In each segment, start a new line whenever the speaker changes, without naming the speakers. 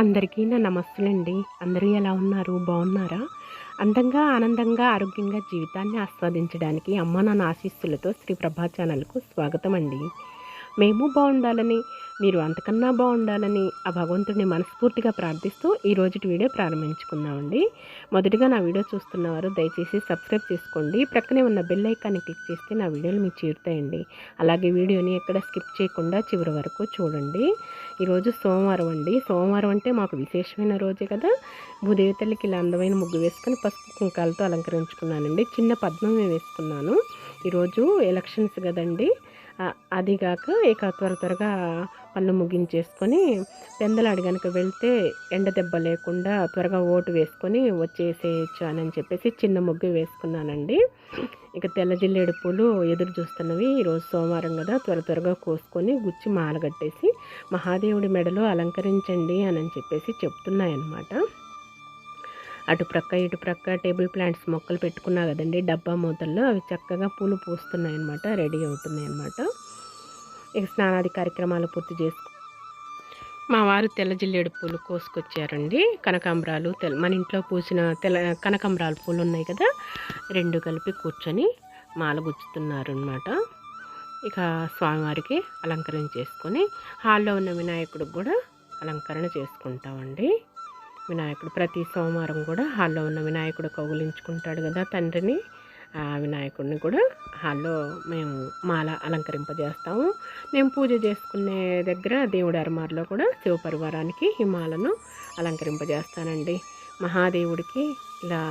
అందరికీ నా నమస్తులండి. అందరూ ఎలా ఉన్నారు? బాగున్నారా? అందంగా ఆనందంగా ఆరోగ్యంగా జీవితాన్ని ఆస్వాదించడానికి అమ్మ నాన్న ఆశీస్సులతో శ్రీ ప్రభా ఛానల్కు స్వాగతం అండి మేము బాగుండాలని మీరు అంతకన్నా బాగుండాలని ఆ భగవంతుడిని మనస్ఫూర్తిగా ప్రార్థిస్తూ ఈ రోజుటి వీడియో ప్రారంభించుకుందామండి. మొదటిగా నా వీడియో చూస్తున్నవారు దయచేసి సబ్స్క్రైబ్ చేసుకోండి. ప్రక్కనే ఉన్న బెల్ ఐకాన్ని క్లిక్ చేస్తే నా వీడియోలు మీకు చేరుతాయండి. అలాగే వీడియోని ఎక్కడ స్కిప్ చేయకుండా చివరి వరకు చూడండి. ఈరోజు సోమవారం అండి. సోమవారం అంటే మాకు విశేషమైన రోజే కదా. భూదేవి తల్లికి ఇలా అందమైన ముగ్గు వేసుకొని పసుపు కుంకాలతో అలంకరించుకున్నానండి. చిన్న పద్మమే వేసుకున్నాను. ఈరోజు ఎలక్షన్స్ కదండి. అదిగాక ఇక త్వర త్వరగా పనులు ముగించేసుకొని పెందలాడి కనుక వెళ్తే ఎండ దెబ్బ లేకుండా త్వరగా ఓటు వేసుకొని వచ్చేసేయచ్చు అని చెప్పేసి చిన్న ముగ్గు వేసుకున్నానండి. ఇక తెల్ల జిల్లేడు పూలు ఎదురు చూస్తున్నవి ఈరోజు సోమవారం కదా త్వర త్వరగా కోసుకొని గుచ్చి మాలగట్టేసి మహాదేవుడి మెడలో అలంకరించండి అని చెప్పేసి చెప్తున్నాయన్నమాట. అటు ప్రక్క ఇటు ప్రక్క టేబుల్ ప్లాంట్స్ మొక్కలు పెట్టుకున్నా కదండి డబ్బా మూతల్లో అవి చక్కగా పూలు పూస్తున్నాయి అనమాట రెడీ అవుతున్నాయి అనమాట ఇక స్నానాది కార్యక్రమాలు పూర్తి చేసుకు మా వారు తెల్ల జిల్లేడు పూలు కోసుకొచ్చారండి. కనకాంబరాలు తెల్ల మన ఇంట్లో పూసిన తెల్ల కనకాంబరాలు పూలు ఉన్నాయి కదా రెండు కలిపి కూర్చొని మాల గుచ్చుతున్నారు అనమాట ఇక స్వామివారికి అలంకరణ చేసుకొని హాల్లో ఉన్న వినాయకుడికి కూడా అలంకరణ చేసుకుంటామండి. వినాయకుడు ప్రతి సోమవారం కూడా హాల్లో ఉన్న వినాయకుడు కౌగులించుకుంటాడు కదా తండ్రిని. ఆ వినాయకుడిని కూడా హాల్లో మేము మాల అలంకరింపజేస్తాము. నేను పూజ చేసుకునే దగ్గర దేవుడి అరమార్లో కూడా శివ పరివారానికి ఈ మాలను అలంకరింపజేస్తానండి. మహాదేవుడికి ఇలా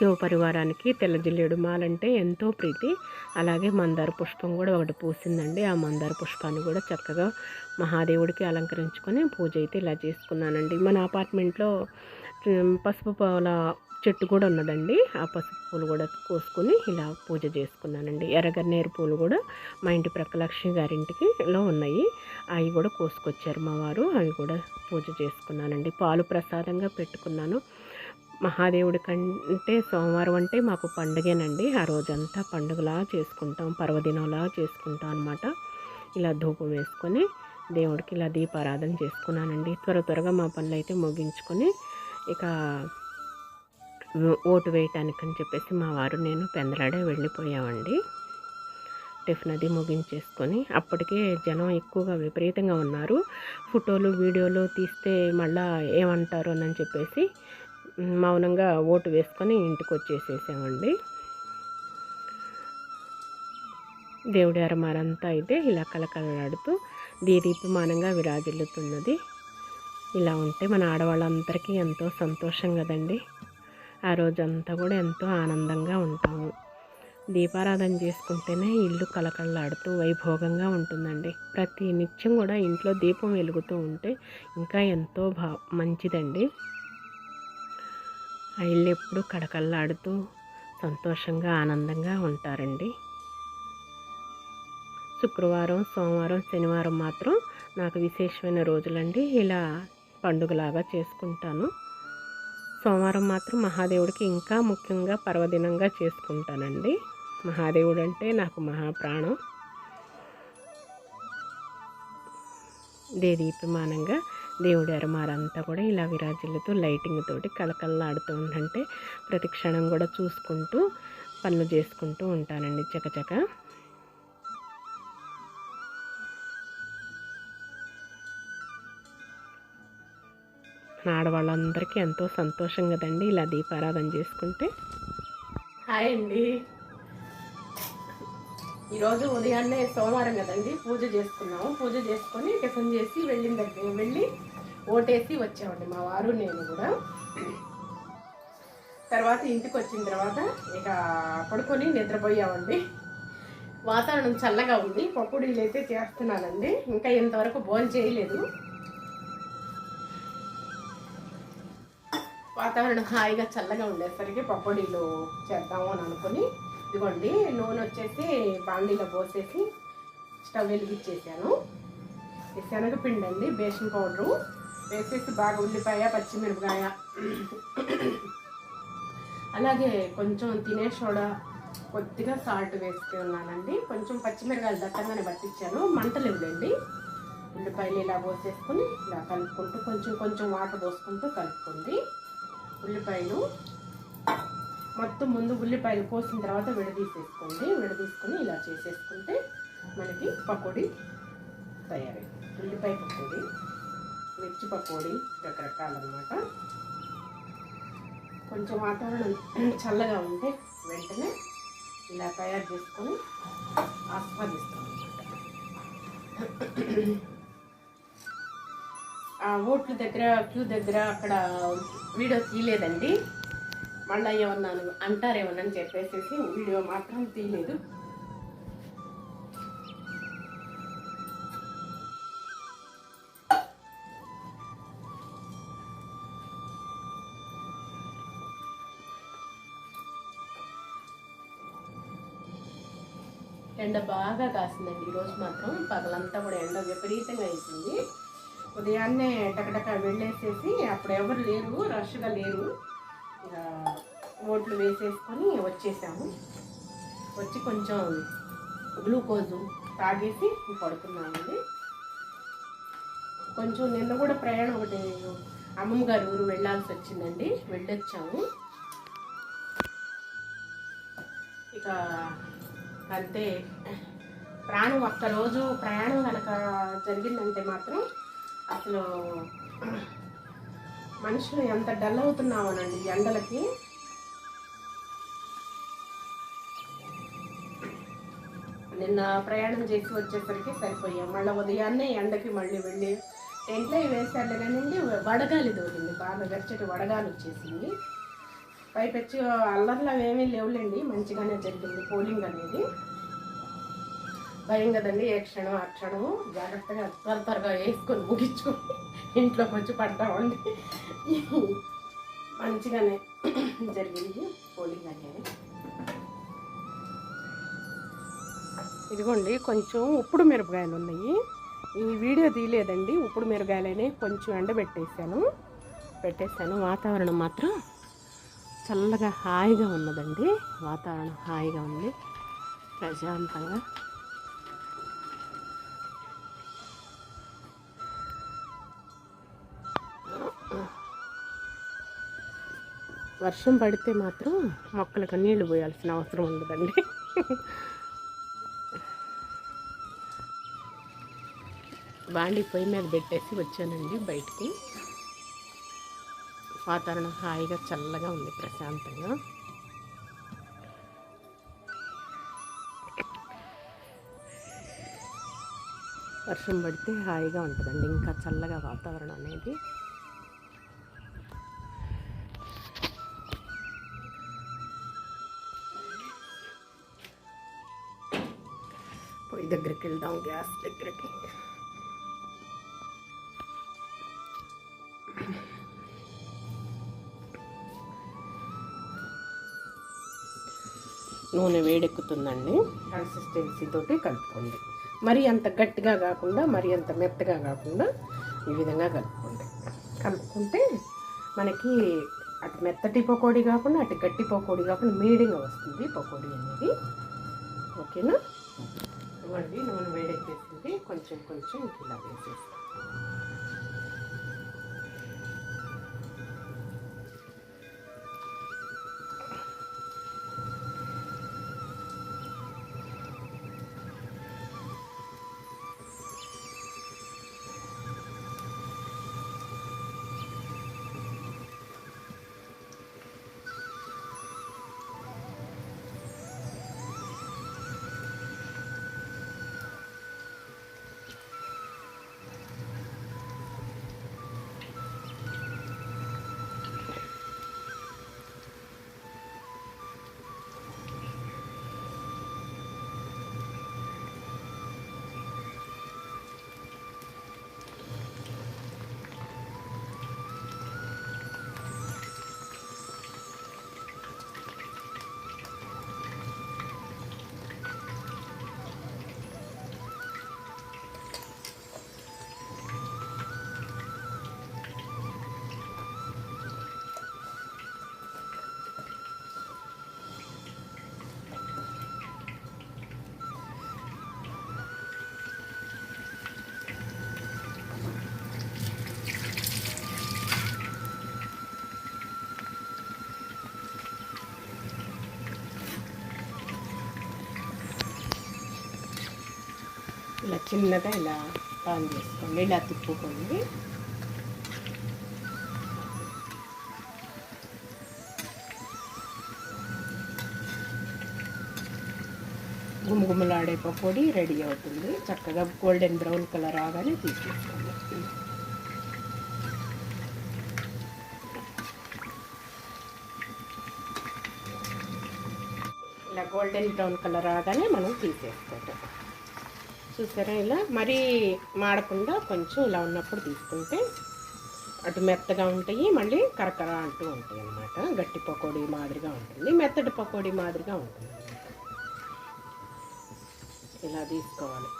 శివ పరివారానికి తెల్ల జిల్లేడు మాలంటే ఎంతో ప్రీతి. అలాగే మందార పుష్పం కూడా ఒకటి పూసిందండి. ఆ మందార పుష్పాన్ని కూడా చక్కగా మహాదేవుడికి అలంకరించుకొని పూజ అయితే ఇలా చేసుకున్నానండి. మన అపార్ట్మెంట్లో పసుపు పూల చెట్టు కూడా ఉన్నదండి. ఆ పసుపు పూలు కూడా కోసుకొని ఇలా పూజ చేసుకున్నానండి. ఎర్రగన్నేరు పూలు కూడా మా ఇంటి ప్రక్క లక్ష్మి గారింటికి లో ఉన్నాయి. అవి కూడా కోసుకొచ్చారు మా వారు. అవి కూడా పూజ చేసుకున్నానండి. పాలు ప్రసాదంగా పెట్టుకున్నాను. మహాదేవుడి కంటే సోమవారం అంటే మాకు పండుగేనండి. ఆ రోజంతా పండుగలా చేసుకుంటాం పర్వదినంలా చేసుకుంటాం అనమాట ఇలా ధూపం వేసుకొని దేవుడికి ఇలా దీపారాధన చేసుకున్నానండి. త్వర త్వరగా మా పనులు అయితే ముగించుకొని ఇక ఓటు వేయటానికి అని చెప్పేసి మా వారు నేను పెందలాడే వెళ్ళిపోయామండి. టిఫిన్ అది ముగించేసుకొని అప్పటికే జనం ఎక్కువగా విపరీతంగా ఉన్నారు. ఫోటోలు వీడియోలు తీస్తే మళ్ళా ఏమంటారు అని చెప్పేసి మౌనంగా ఓటు వేసుకొని ఇంటికి వచ్చేసేసామండి దేవుడి అరమారంతా అయితే ఇలా కలకలలాడుతూ దీదీపమానంగా విరాజిల్లుతున్నది. ఇలా ఉంటే మన ఆడవాళ్ళందరికీ ఎంతో సంతోషం కదండి. ఆ రోజంతా కూడా ఎంతో ఆనందంగా ఉంటాము. దీపారాధన చేసుకుంటేనే ఇల్లు కలకలలాడుతూ వైభోగంగా ఉంటుందండి. ప్రతి నిత్యం కూడా ఇంట్లో దీపం వెలుగుతూ ఉంటే ఇంకా ఎంతో బా మంచిదండి. ఆ ఇల్లు ఎప్పుడు కడకల్లాడుతూ సంతోషంగా ఆనందంగా ఉంటారండి. శుక్రవారం సోమవారం శనివారం మాత్రం నాకు విశేషమైన రోజులండి. ఇలా పండుగలాగా చేసుకుంటాను. సోమవారం మాత్రం మహాదేవుడికి ఇంకా ముఖ్యంగా పర్వదినంగా చేసుకుంటానండి. మహాదేవుడు అంటే నాకు మహాప్రాణం. దేదీప్యమానంగా దేవుడి అరమారంతా కూడా ఇలా విరాజిల్లుతూ లైటింగ్ తోటి కలకల్లాడుతూ ఉందంటే ప్రతి క్షణం కూడా చూసుకుంటూ పనులు చేసుకుంటూ ఉంటానండి చకచక. మన ఆడవాళ్ళందరికీ ఎంతో సంతోషం కదండి ఇలా దీపారాధన చేసుకుంటే. హాయ్ అండి. ఈరోజు ఉదయాన్నే సోమవారం కదండి పూజ చేసుకున్నాము. పూజ చేసుకొని టిఫిన్ చేసి వెళ్ళిన దగ్గర వెళ్ళి ఓటేసి వచ్చామండి మా వారు నేను కూడా. తర్వాత ఇంటికి వచ్చిన తర్వాత ఇక పడుకొని నిద్రపోయామండి. వాతావరణం చల్లగా ఉంది పప్పుడీలు అయితే చేస్తున్నానండి. ఇంకా ఇంతవరకు భోజనం చేయలేదు. వాతావరణం హాయిగా చల్లగా ఉండేసరికి పకోడీలు చేద్దాము అని అనుకుని ఇదిగోండి నూనె వచ్చేసి బాండీలో పోసేసి స్టవ్ వెలిగించేసాను. శనగపిండి అండి బేషన్ పౌడరు. వేసేసి బాగా ఉల్లిపాయ పచ్చిమిరపకాయ. అలాగే కొంచెం తినే సోడా కొద్దిగా సాల్ట్ వేసుకున్నానండి కొంచెం పచ్చిమిరకాయలు దట్టంగానే పట్టించాను. మంటలు ఇవ్వండి ఉల్లిపాయలు ఇలా పోసేసుకొని ఇలా కలుపుకుంటూ కొంచెం కొంచెం వాటర్ పోసుకుంటూ కలుపుకోండి. ఉల్లిపాయలు మొత్తం ముందు ఉల్లిపాయలు కోసిన తర్వాత విడదీసేసుకోండి. విడదీసుకొని ఇలా చేసేసుకుంటే మనకి పకోడీ తయారైంది ఉల్లిపాయ పకోడీ మిర్చి పకోడీ రకరకాలన్నమాట. కొంచెం వాతావరణం చల్లగా ఉంటే వెంటనే ఇలా తయారు చేసుకొని ఆస్వాదిస్తాం ఆ ఓట్ల దగ్గర క్యూ దగ్గర అక్కడ వీడియో తీయలేదండి. మళ్ళీ ఏమన్నా అంటారేమోనని చెప్పేసేసి వీడియో మాత్రం తీయలేదు. ఎండ బాగా కాసిందండి ఈరోజు మాత్రం. పగలంతా కూడా ఎండ విపరీతంగా అయిపోయింది. ఉదయాన్నే టకటక వెళ్ళేసేసి అప్పుడు ఎవరు లేరు రష్గా లేరు. ఓట్లు వేసేసుకొని వచ్చేసాము. వచ్చి కొంచెం గ్లూకోజు తాగేసి పడుకున్నామండి. కొంచెం నిన్న కూడా ప్రయాణం ఒకటి అమ్మమ్మ గారి ఊరు వెళ్ళాల్సి వచ్చిందండి. వెళ్ళొచ్చాము. ఇక అంతే. ప్రాణం ఒక్కరోజు ప్రయాణం కనుక జరిగిందంటే మాత్రం అసలు మనుషులు ఎంత డల్ అవుతున్నామోనండి ఎండలకి? నిన్న ప్రయాణం చేసి వచ్చేసరికి సరిపోయాం మళ్ళీ ఉదయాన్నే ఎండకి మళ్ళీ వెళ్ళి టెంట్లో వేసాడు కానివ్వండి వడగాలి దోలింది బాగా గచ్చటి వడగాలి వచ్చేసింది. పైపెచ్చి అల్లర్లు ఏమీ లేవులేండి మంచిగానే జరిగింది పోలింగ్ అనేది. భయం కదండి ఏ క్షణం ఆ క్షణము జాగ్రత్తగా త్వర త్వరగా వేసుకొని ముగించుకొని ఇంట్లోకి వచ్చి పడ్డామండి మంచిగానే జరిగింది. పోలింగ్ అనేది ఇదిగోండి కొంచెం ఉప్పుడు మిరపకాయలు ఉన్నాయి. ఈ వీడియో తీయలేదండి. ఉప్పుడు మిరపకాయలని కొంచెం ఎండబెట్టేసాను పెట్టేశాను. వాతావరణం మాత్రం చల్లగా హాయిగా ఉన్నదండి. వాతావరణం హాయిగా ఉంది. ప్రశాంతంగా వర్షం పడితే మాత్రం మొక్కలకు నీళ్ళు పోయాల్సిన అవసరం ఉండదండి. బాండి పొయ్యి మీద పెట్టేసి వచ్చానండి బయటికి. వాతావరణం హాయిగా చల్లగా ఉంది ప్రశాంతంగా. వర్షం పడితే హాయిగా ఉంటుందండి ఇంకా చల్లగా వాతావరణం అనేది. దగ్గరికి వెళ్దాం గ్యాస్ దగ్గరికి. నూనె వేడెక్కుతుందండి. కన్సిస్టెన్సీ తోటి కలుపుకోండి. మరీ అంత గట్టిగా కాకుండా మరీ అంత మెత్తగా కాకుండా ఈ విధంగా కలుపుకోండి. కలుపుకుంటే మనకి అటు మెత్తటి పకోడీ కాకుండా అటు గట్టి పకోడీ కాకుండా మీడియంగా వస్తుంది పకోడీ అనేది. ఓకేనా? ఇవ్వండి నూనె వేడెక్కేసింది. కొంచెం కొంచెం ఇలా వేసేస్తాను చిన్నగా ఇలా పాన్ చేసుకోండి ఇలా తిప్పుకోండి. గుమగుమలాడే పకోడీ రెడీ అవుతుంది. చక్కగా గోల్డెన్ బ్రౌన్ కలర్ రాగానే తీసేసుకోండి. ఇలా గోల్డెన్ బ్రౌన్ కలర్ రాగానే మనం తీసేసుకోవటం. చూసారా ఇలా? మరీ మాడకుండా కొంచెం ఇలా ఉన్నప్పుడు తీసుకుంటే అటు మెత్తగా ఉంటాయి మళ్ళీ కరకర అంటూ ఉంటాయి అన్నమాట. గట్టి పకోడీ మాదిరిగా ఉంటుంది మెత్తటి పకోడీ మాదిరిగా ఉంటుంది ఇలా తీసుకోవాలి.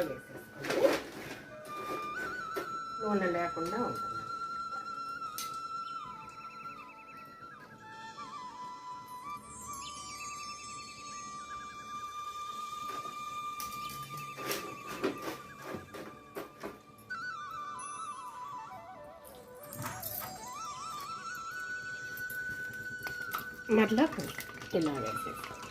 ఇలా పేపర్లో వేసేసుకోండి నూనె లేకుండా ఉంటుంది మరలా ఇలా వేసేస్తాం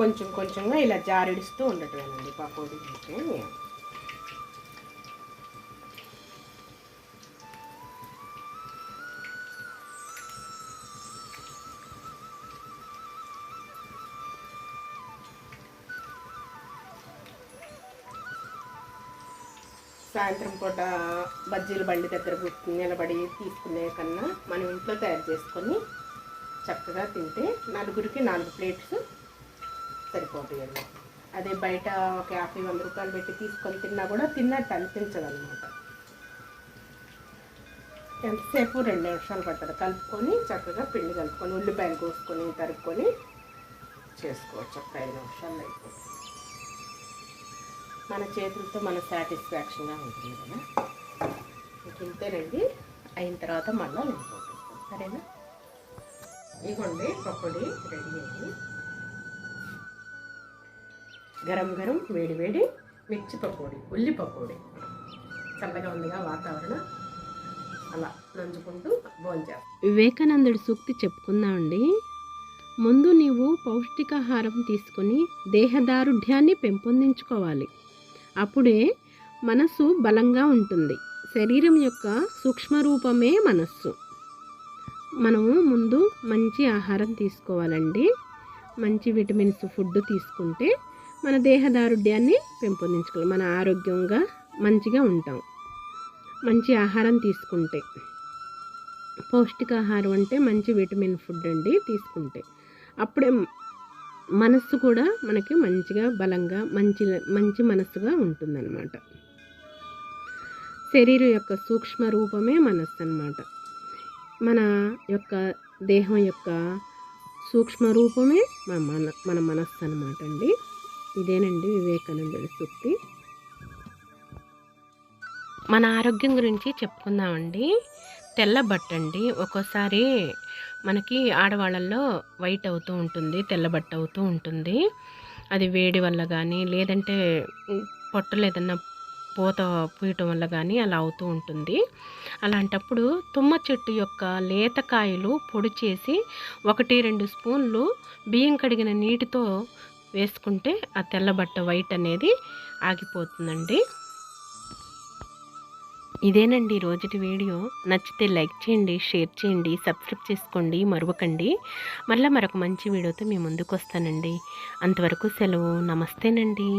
కొంచెం కొంచెంగా ఇలా జారిడిస్తూ ఉండటమేనండి పకోడీ అయితే. సాయంత్రం పూట బజ్జీల బండి దగ్గర కూర్చుని నిలబడి తీసుకునే కన్నా మనం ఇంట్లో తయారు చేసుకొని చక్కగా తింటే నలుగురికి నాలుగు ప్లేట్స్ సరిపోతాయండి. అదే బయట ఒక యాభై వంద రూపాయలు పెట్టి తీసుకొని తిన్నా కూడా తిన్నట్టు అనిపించదు అనమాట ఎంతసేపు? రెండు నిమిషాలు పడుతుంది. కలుపుకొని చక్కగా పిండి కలుపుకొని ఉల్లిపాయలు కోసుకొని తరుపుకొని చేసుకోవచ్చు. ఒక ఐదు నిమిషాలు అయిపోతుంది. మన చేతులతో మన సాటిస్ఫాక్షన్గా ఉంటుంది కదా? ఇంతేనండి అయిన తర్వాత మళ్ళీ నేను సరేనా? ఇవ్వండి పకోడీ రెడీ అయ్యి గరం గరం వేడి వేడి మిర్చి పకోడీ ఉల్లి పకోడీ. చల్లగా ఉందిగా వాతావరణం. అలా నంచుకుంటూ భోంచారు
వివేకానందుడి సూక్తి చెప్పుకుందామండి ముందు నీవు పౌష్టికాహారం తీసుకొని దేహదారుఢ్యాన్ని పెంపొందించుకోవాలి. అప్పుడే మనస్సు బలంగా ఉంటుంది. శరీరం యొక్క సూక్ష్మ రూపమే మనస్సు. మనము ముందు మంచి ఆహారం తీసుకోవాలండి. మంచి విటమిన్స్ ఫుడ్ తీసుకుంటే మన దేహదారుఢ్యాన్ని పెంపొందించుకోవాలి. మన ఆరోగ్యంగా మంచిగా ఉంటాం. మంచి ఆహారం తీసుకుంటే. పౌష్టికాహారం అంటే మంచి విటమిన్ ఫుడ్ అండి తీసుకుంటే. అప్పుడే మనస్సు కూడా మనకి మంచిగా బలంగా మంచి మంచి మనస్సుగా ఉంటుందన్నమాట. శరీరం యొక్క సూక్ష్మ రూపమే మనస్సు అన్నమాట మన యొక్క దేహం యొక్క సూక్ష్మ రూపమే మన మన మన మనస్సు అనమాట అండి. ఇదేనండి వివేకానందుడి సూక్తి
మన ఆరోగ్యం గురించి చెప్పుకుందామండి. తెల్ల బట్ట అండి ఒక్కోసారి మనకి ఆడవాళ్ళల్లో వైట్ అవుతూ ఉంటుంది తెల్ల బట్ట అవుతూ ఉంటుంది. అది వేడి వల్ల కానీ లేదంటే పొట్టలు ఏదన్నా పూత పూయటం వల్ల కానీ అలా అవుతూ ఉంటుంది. అలాంటప్పుడు తుమ్మ చెట్టు యొక్క లేతకాయలు పొడి చేసి ఒకటి రెండు స్పూన్లు బియ్యం కడిగిన నీటితో వేసుకుంటే ఆ తెల్లబట్ట వైట్ అనేది ఆగిపోతుందండి. ఇదేనండి రోజుటి వీడియో. నచ్చితే లైక్ చేయండి షేర్ చేయండి సబ్స్క్రైబ్ చేసుకోండి మరవకండి. మళ్ళీ మరొక మంచి వీడియోతో మీ ముందుకు వస్తానండి అంతవరకు సెలవు. నమస్తేనండి.